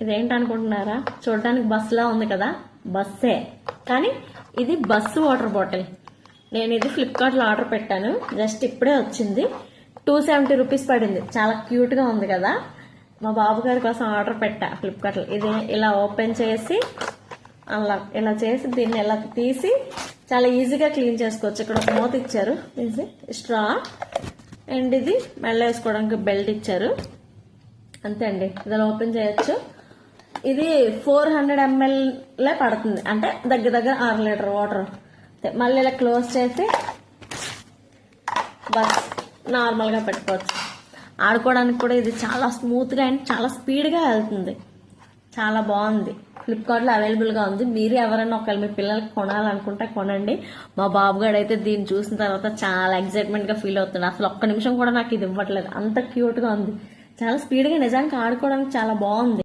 ఇదేంటనుకుంటున్నారా? చూడడానికి బస్సులా ఉంది కదా? బస్సే. కానీ ఇది బస్సు వాటర్ బాటిల్. నేను ఇది ఫ్లిప్కార్ట్లో ఆర్డర్ పెట్టాను. జస్ట్ ఇప్పుడే వచ్చింది. టూ సెవెంటీ రూపీస్ పడింది. చాలా క్యూట్గా ఉంది కదా? మా బాబు గారి కోసం ఆర్డర్ పెట్టా ఫ్లిప్కార్ట్లో. ఇది ఇలా ఓపెన్ చేసి అలా ఇలా చేసి దీన్ని ఇలా తీసి చాలా ఈజీగా క్లీన్ చేసుకోవచ్చు. ఇక్కడ ఒక మూత ఇచ్చారు. ఈజీ స్ట్రా అండ్ ఇది మెల్ల వేసుకోవడానికి బెల్ట్ ఇచ్చారు. అంతే అండి. ఇది ఓపెన్ చేయొచ్చు. ఇది ఫోర్ హండ్రెడ్ ఎంఎల్ పడుతుంది. అంటే దగ్గర దగ్గర ఆరు లీటర్ వాటర్. మళ్ళీ ఇలా క్లోజ్ చేసి బస్ నార్మల్గా పెట్టుకోవచ్చు. ఆడుకోవడానికి కూడా ఇది చాలా స్మూత్గా అండ్ చాలా స్పీడ్గా వెళ్తుంది. చాలా బాగుంది. ఫ్లిప్కార్ట్లో అవైలబుల్గా ఉంది. మీరు ఎవరైనా ఒకవేళ మీ పిల్లలకి కొనాలనుకుంటే కొనండి. మా బాబుగాడు అయితే దీన్ని చూసిన తర్వాత చాలా ఎగ్జైట్మెంట్గా ఫీల్ అవుతుంది అసలు ఒక్క నిమిషం కూడా నాకు ఇది ఇవ్వట్లేదు. అంత క్యూట్గా ఉంది. చాలా స్పీడ్గా నిజానికి ఆడుకోవడానికి చాలా బాగుంది.